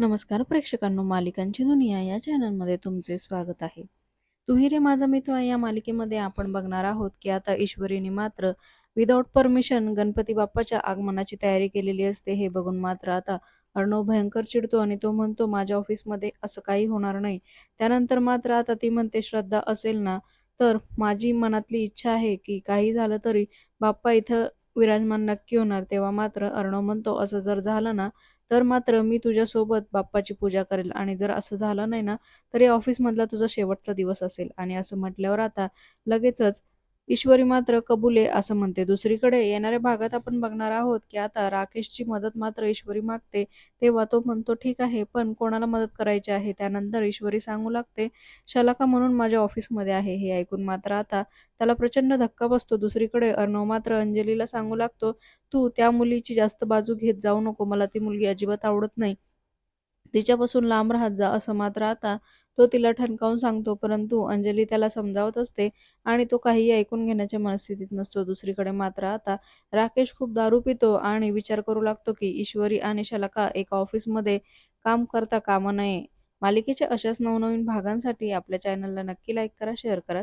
नमस्कार प्रेक्षकांनो मालिकांची दुनिया या चॅनलमध्ये तुमचे स्वागत आहे. तुही रे माझा मित्र या मालिकेमध्ये आपण बघणार आहोत की आता ईश्वरीने मात्र विदाऊट परमिशन गणपती बाप्पाच्या आगमनाची तयारी केलेली असते. हे बघून मात्र आता अर्णव भयंकर चिडतो आणि तो म्हणतो माझ्या ऑफिसमध्ये असं काही होणार नाही. त्यानंतर मात्र आता ती म्हणते श्रद्धा असेल ना तर माझी मनातली इच्छा आहे की काही झालं तरी बाप्पा इथं विराजमान नक्की होणार तेव्हा मात्र अर्णव म्हणतो असं जर झालं ना तर मात्र मी तुझ्यासोबत बाप्पाची पूजा करेल. आणि जर असं झालं नाही ना तर या ऑफिसमधला तुझा शेवटचा दिवस असेल. आणि असं म्हटल्यावर आता लगेचच ईश्वरी मात्र कबुले असं म्हणते. दुसरीकडे येणाऱ्या भागात आपण बघणार आहोत की आता राकेशची मदत मात्र ईश्वरी मागते तेव्हा तो म्हणतो ठीक आहे पण कोणाला मदत करायची आहे त्यानंतर ईश्वरी सांगू लागते शलाका म्हणून माझ्या ऑफिसमध्ये आहे. हे ऐकून मात्र आता त्याला प्रचंड धक्का बसतो. दुसरीकडे अर्णव मात्र अंजलीला सांगू लागतो तू त्या मुलीची जास्त बाजू घेत जाऊ नको. मला ती मुलगी अजिबात आवडत नाही. तिच्यापासून लांब राहत जा असं मात्र आता तो तिला ठणकावून सांगतो. परंतु अंजली त्याला समजावत असते आणि तो काहीही ऐकून घेण्याच्या मनस्थितीत नसतो. दुसरीकडे मात्र आता राकेश खूप दारू पितो आणि विचार करू लागतो की ईश्वरी आणि शलाका एका ऑफिसमध्ये काम करता कामा नये. मालिकेच्या अशाच नवनवीन भागांसाठी आपल्या चॅनलला नक्की लाईक करा शेअर करा.